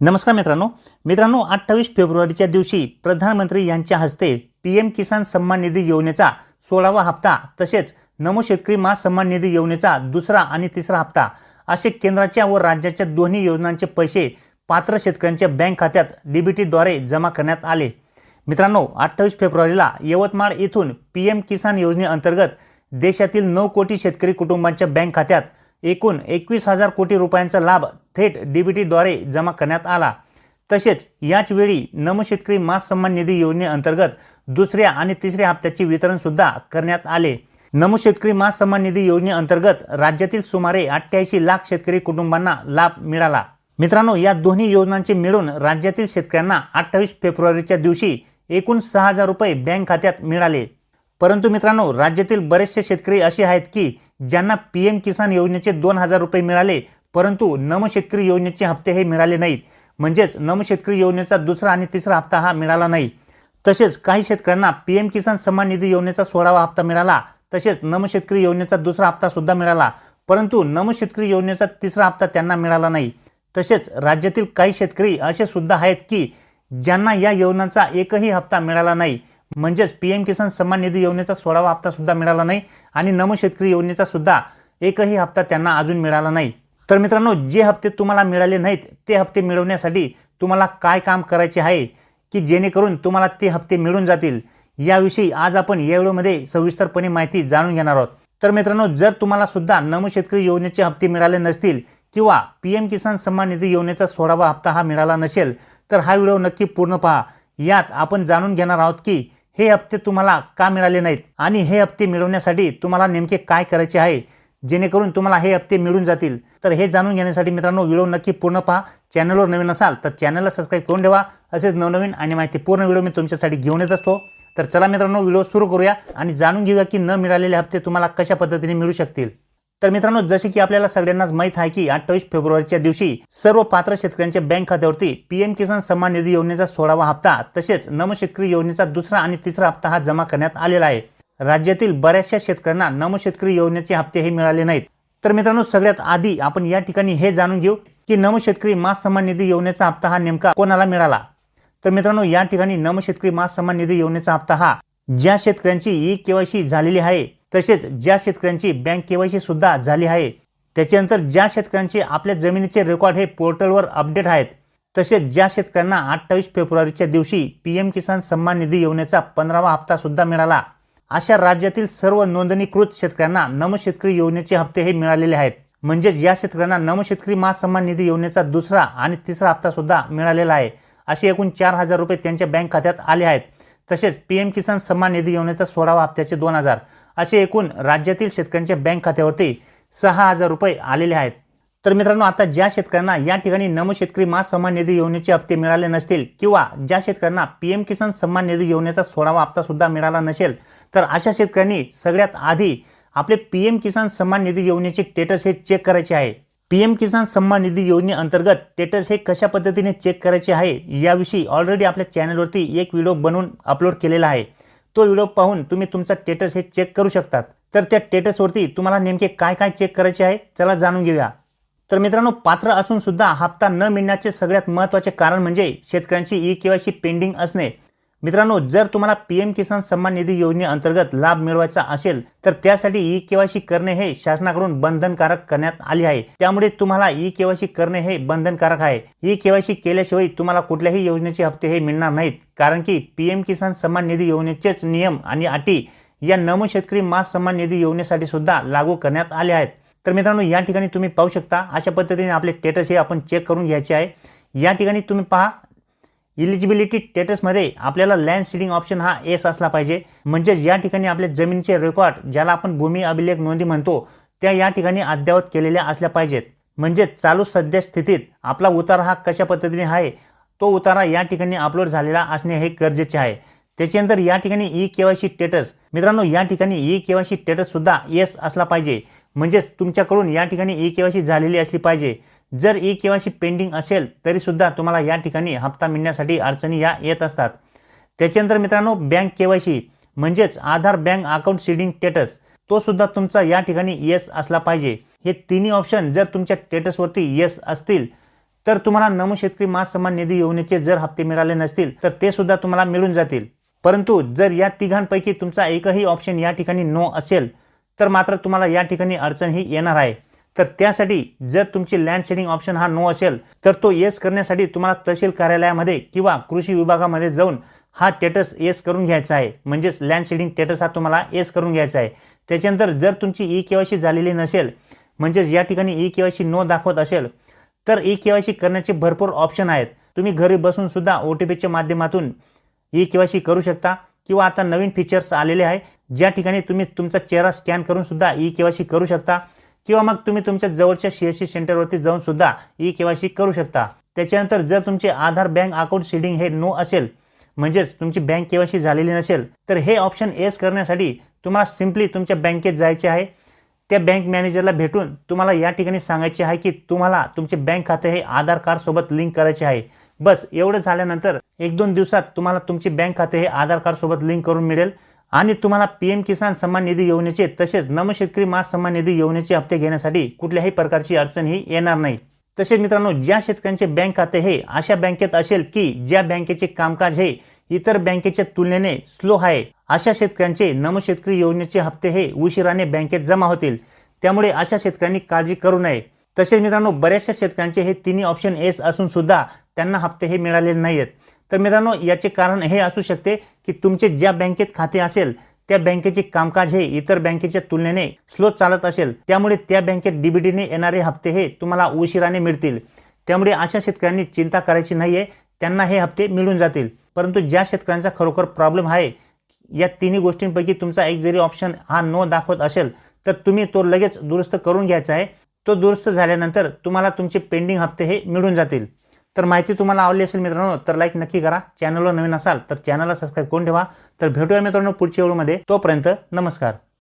नमस्कार मित्रांनो. मित्रांनो अठ्ठावीस फेब्रुवारीच्या दिवशी प्रधानमंत्री यांच्या हस्ते पी एम किसान सन्मान निधी योजनेचा सोळावा हप्ता तसेच नमो शेतकरी महासन्मान निधी योजनेचा दुसरा आणि तिसरा हप्ता असे केंद्राच्या व राज्याच्या दोन्ही योजनांचे पैसे पात्र शेतकऱ्यांच्या बँक खात्यात डीबीटीद्वारे जमा करण्यात आले. मित्रांनो अठ्ठावीस फेब्रुवारीला यवतमाळ येथून पी एम किसान योजनेअंतर्गत देशातील नऊ कोटी शेतकरी कुटुंबांच्या बँक खात्यात एकूण एकवीस हजार कोटी रुपयांचा लाभ थेट डीबीटीद्वारे जमा करण्यात आला. तसेच याच वेळी नम शेतकरी मास सन्मान निधी योजनेअंतर्गत दुसऱ्या आणि तिसऱ्या हप्त्याचे वितरणसुद्धा करण्यात आले. नमो शेतकरी मास सन्मान निधी योजनेअंतर्गत राज्यातील सुमारे अठ्ठ्याऐंशी लाख शेतकरी कुटुंबांना लाभ मिळाला. मित्रांनो या दोन्ही योजनांचे मिळून राज्यातील शेतकऱ्यांना अठ्ठावीस फेब्रुवारीच्या दिवशी एकूण सहा हजार रुपये बँक खात्यात मिळाले. परंतु मित्रांनो राज्यातील बरेचसे शेतकरी असे आहेत की ज्यांना पी एम किसान योजनेचे दोन हजार रुपये मिळाले परंतु नम शेतकरी योजनेचे हप्ते हे मिळाले नाहीत. म्हणजेच नम शेतकरी योजनेचा दुसरा आणि तिसरा हप्ता हा मिळाला नाही. तसेच काही शेतकऱ्यांना पी एम किसान सन्मान निधी योजनेचा सोळावा हप्ता मिळाला तसेच नम शेतकरी योजनेचा दुसरा हप्ता सुद्धा मिळाला परंतु नम शेतकरी योजनेचा तिसरा हप्ता त्यांना मिळाला नाही. तसेच राज्यातील काही शेतकरी असे सुद्धा आहेत की ज्यांना या योजनांचा एकही हप्ता मिळाला नाही म्हणजेच पी एम किसान सन्मान निधी योजनेचा सोळावा हप्ता सुद्धा मिळाला नाही आणि नमो शेतकरी योजनेचा सुद्धा एकही हप्ता त्यांना अजून मिळाला नाही. तर मित्रांनो जे हप्ते तुम्हाला मिळाले नाहीत ते हप्ते मिळवण्यासाठी तुम्हाला काय काम करायचे आहे की जेणेकरून तुम्हाला ते हप्ते मिळून जातील याविषयी आज आपण या व्हिडिओमध्ये सविस्तरपणे माहिती जाणून घेणार आहोत. तर मित्रांनो जर तुम्हाला सुद्धा नमो शेतकरी योजनेचे हप्ते मिळाले नसतील किंवा पी एम किसान सन्मान निधी योजनेचा सोळावा हप्ता हा मिळाला नसेल तर हा व्हिडिओ नक्की पूर्ण पहा. यात आपण जाणून घेणार आहोत की हे हप्ते तुम्हाला का मिळाले नाहीत? आणि हे हप्ते मिळवण्यासाठी तुम्हाला नेमके काय करायचे आहे? जेणेकरून तुम्हाला हे हप्ते मिळून जातील. तर हे जाणून घेण्यासाठी मित्रांनो व्हिडिओ नक्की पूर्ण पहा. चॅनलवर नवीन असाल तर चॅनलला सबस्क्राईब करून ठेवा. असेच नवनवीन आणि माहिती पूर्ण व्हिडिओ मी तुमच्यासाठी घेऊन येत असतो. तर चला मित्रांनो व्हिडिओ सुरू करूया आणि जाणून घेऊया की न मिळालेले हप्ते तुम्हाला कशा पद्धतीने मिळू शकतील. तर मित्रांनो जसे की आपल्याला सगळ्यांनाच माहीत आहे की अठ्ठावीस फेब्रुवारीच्या दिवशी सर्व पात्र शेतकऱ्यांच्या बँक खात्यावरती पीएम किसान सन्मान निधी योजनेचा सोळावा हप्ता तसेच नमशेतकरी योजनेचा दुसरा आणि तिसरा हप्ता हा जमा करण्यात आलेला आहे. राज्यातील बऱ्याचशा शेतकऱ्यांना नमशेतकरी योजनेचे हप्ते हे मिळाले नाहीत. तर मित्रांनो सगळ्यात आधी आपण या ठिकाणी हे जाणून घेऊ की नमशेतकरी मास सन्मान निधी योजनेचा हप्ता हा नेमका कोणाला मिळाला? तर मित्रांनो या ठिकाणी नमशेतकरी मास सन्मान निधी योजनेचा हप्ता हा ज्या शेतकऱ्यांची ई केवायसी झालेली आहे तसेच ज्या शेतकऱ्यांची बँक केवायसी सुद्धा झाली आहे त्याच्यानंतर ज्या शेतकऱ्यांचे आपल्या जमिनीचे रेकॉर्ड हे पोर्टलवर अपडेट आहेत तसेच ज्या शेतकऱ्यांना अठ्ठावीस फेब्रुवारीच्या दिवशी पी एम किसान सन्मान निधी योजनेचा पंधरावा हप्ता सुद्धा मिळाला अशा राज्यातील सर्व नोंदणीकृत शेतकऱ्यांना नम शेतकरी योजनेचे हप्ते हे मिळालेले आहेत. म्हणजेच या शेतकऱ्यांना नम शेतकरी महासन्मान निधी योजनेचा दुसरा आणि तिसरा हप्ता सुद्धा मिळालेला आहे असे एकूण चार हजार रुपये त्यांच्या बँक खात्यात आले आहेत. तसेच पी एम किसान सन्मान निधी योजनेचा सोळावा हप्त्याचे दोन हजार. असे एकूण राज्यातील शेतकऱ्यांच्या बँक खात्यावरती सहा हजार रुपये आलेले आहेत. तर मित्रांनो आता ज्या शेतकऱ्यांना या ठिकाणी नम शेतकरी मास सन्मान निधी योजनेचे हप्ते मिळाले नसतील किंवा ज्या शेतकऱ्यांना पी एम किसान सन्मान निधी योजनेचा सोळावा हप्ता सुद्धा मिळाला नसेल तर अशा शेतकऱ्यांनी सगळ्यात आधी आपले पी एम किसान सन्मान निधी योजनेचे स्टेटस हे चेक करायचे आहे. पी एम किसान सन्मान निधी योजनेअंतर्गत स्टेटस हे कशा पद्धतीने चेक करायचे आहे याविषयी ऑलरेडी आपल्या चॅनलवरती एक व्हिडिओ बनवून अपलोड केलेला आहे. तो व्हिडिओ पाहून तुम्ही तुमचा स्टेटस हे चेक करू शकतात. तर त्या स्टेटसवरती तुम्हाला नेमके काय काय चेक करायचे आहे चला जाणून घेऊया. तर मित्रांनो पात्र असून सुद्धा हप्ता न मिळण्याचे सगळ्यात महत्त्वाचे कारण म्हणजे शेतकऱ्यांची ई केवायसी पेंडिंग असणे. मित्रांनो जर तुम्हाला पी एम किसान सन्मान निधी योजनेअंतर्गत लाभ मिळवायचा असेल तर त्यासाठी ई केवायसी करणे हे शासनाकडून बंधनकारक करण्यात आले आहे. त्यामुळे तुम्हाला ई केवायसी करणे हे बंधनकारक आहे. ई केवायसी केल्याशिवाय तुम्हाला कुठल्याही योजनेचे हप्ते हे मिळणार नाहीत. कारण की पी एम किसान सन्मान निधी योजनेचेच नियम आणि अटी या नमो शेतकरी मास सन्मान निधी योजनेसाठी सुद्धा लागू करण्यात आले आहेत. तर मित्रांनो या ठिकाणी तुम्ही पाहू शकता अशा पद्धतीने आपले स्टेटस हे आपण चेक करून घ्यायचे आहे. या ठिकाणी तुम्ही पहा इलिजिबिलिटी स्टेटसमध्ये आपल्याला लँड सीडिंग ऑप्शन हा एस असला पाहिजे. म्हणजेच या ठिकाणी आपल्या जमिनीचे रेकॉर्ड ज्याला आपण भूमी अभिलेख नोंदी म्हणतो त्या या ठिकाणी अद्ययावत केलेल्या असल्या पाहिजेत. म्हणजे चालू सध्या स्थितीत आपला उतारा हा कशा पद्धतीने आहे? तो उतारा या ठिकाणी अपलोड झालेला असणे हे गरजेचे आहे. त्याच्यानंतर या ठिकाणी ई केवायसी स्टेटस मित्रांनो या ठिकाणी ई केवायसी स्टेटस सुद्धा येस असला पाहिजे. म्हणजेच तुमच्याकडून या ठिकाणी ई केवायसी झालेली असली पाहिजे. जर ई केवायसी पेंडिंग असेल तरीसुद्धा तुम्हाला या ठिकाणी हप्ता मिळण्यासाठी अडचणी या येत असतात. त्याच्यानंतर मित्रांनो बँक केवायसी म्हणजेच Aadhaar bank account seeding status तो सुद्धा तुमचा या ठिकाणी येस असला पाहिजे. हे तिन्ही ऑप्शन जर तुमच्या स्टेटसवरती येस असतील तर तुम्हाला नमो शेतकरी महासन्मान निधी योजनेचे जर हप्ते मिळाले नसतील तर ते सुद्धा तुम्हाला मिळून जातील. परंतु जर या तिघांपैकी तुमचा एकही ऑप्शन या ठिकाणी नो असेल तर मात्र तुम्हाला या ठिकाणी अडचण ही येणार आहे. तर त्यासाठी जर तुमची लँड सेडिंग ऑप्शन हा नो असेल तर तो येस करण्यासाठी तुम्हाला तहसील कार्यालयामध्ये किंवा कृषी विभागामध्ये जाऊन हा स्टेटस येस करून घ्यायचा आहे. म्हणजेच लँड सेडिंग स्टेटस हा तुम्हाला येस करून घ्यायचा आहे. त्याच्यानंतर जर तुमची ई केवायसी झालेली नसेल म्हणजेच या ठिकाणी ई केवायसी नो दाखवत असेल तर ई केवायसी करण्याचे भरपूर ऑप्शन आहेत. तुम्ही घरी बसून सुद्धा ओ टी पीच्या माध्यमातून ई केवायसी करू शकता. किंवा आता नवीन फीचर्स आलेले आहे ज्या ठिकाणी तुम्ही तुमचा चेहरा स्कॅन करून सुद्धा ई के करू शकता किंवा मग तुम्ही तुमच्या जवळच्या सी एस सी सेंटरवरती जाऊन सुद्धा ई के करू शकता. त्याच्यानंतर जर तुमचे आधार बँक अकाउंट सीडिंग हे नो असेल म्हणजेच तुमची बँक केवायसी झालेली नसेल तर हे ऑप्शन एस करण्यासाठी तुम्हाला सिम्पली तुमच्या बँकेत जायचे आहे. त्या बँक मॅनेजरला भेटून तुम्हाला या ठिकाणी सांगायचे आहे की तुम्हाला तुमचे बँक खाते हे आधार कार्डसोबत लिंक करायचे आहे. बस एवढं झाल्यानंतर एक दोन दिवसात तुम्हाला तुमचे बँक खाते हे आधार कार्ड सोबत लिंक करून मिळेल आणि तुम्हाला पी एम किसान सन्मान निधी योजनेचे तसेच नम शेतकरी मास सन्मान निधी योजनेचे हप्ते घेण्यासाठी कुठल्याही प्रकारची अडचण ही येणार नाही. तसेच मित्रांनो ज्या शेतकऱ्यांचे बँक खाते हे अशा बँकेत असेल की ज्या बँकेचे कामकाज हे इतर बँकेच्या तुलनेने स्लो आहे अशा शेतकऱ्यांचे नम शेतकरी योजनेचे हप्ते हे उशिराने बँकेत जमा होतील. त्यामुळे अशा शेतकऱ्यांनी काळजी करू नये. तसेच मित्रांनो बऱ्याचशा शेतकऱ्यांचे हे तिन्ही ऑप्शन एस असून सुद्धा त्यांना हप्ते हे मिळालेले नाही आहेत तर मित्रांनो याचे कारण हे असू शकते की तुमचे ज्या बँकेत खाते असेल त्या बँकेचे कामकाज हे इतर बँकेच्या तुलनेने स्लो चालत असेल. त्यामुळे त्या बँकेत डीबीडीने येणारे हप्ते हे तुम्हाला उशिराने मिळतील. त्यामुळे अशा शेतकऱ्यांनी चिंता करायची नाही आहे त्यांना हे हप्ते मिळून जातील. परंतु ज्या शेतकऱ्यांचा खरोखर प्रॉब्लेम आहे या तिन्ही गोष्टींपैकी तुमचा एक जरी ऑप्शन हा नो दाखवत असेल तर तुम्ही तो लगेच दुरुस्त करून घ्यायचा आहे. तो दुरुस्त झाल्यानंतर तुम्हाला तुमचे पेंडिंग हप्ते हे मिळून जातील. तर माहिती तुम्हाला आवडली असेल मित्रांनो तर लाईक नक्की करा. चॅनलवर नवीन असाल तर चॅनलला सबस्क्राईब करून ठेवा. तर भेटूया मित्रांनो पुढच्या व्हिडिओमध्ये. तोपर्यंत नमस्कार.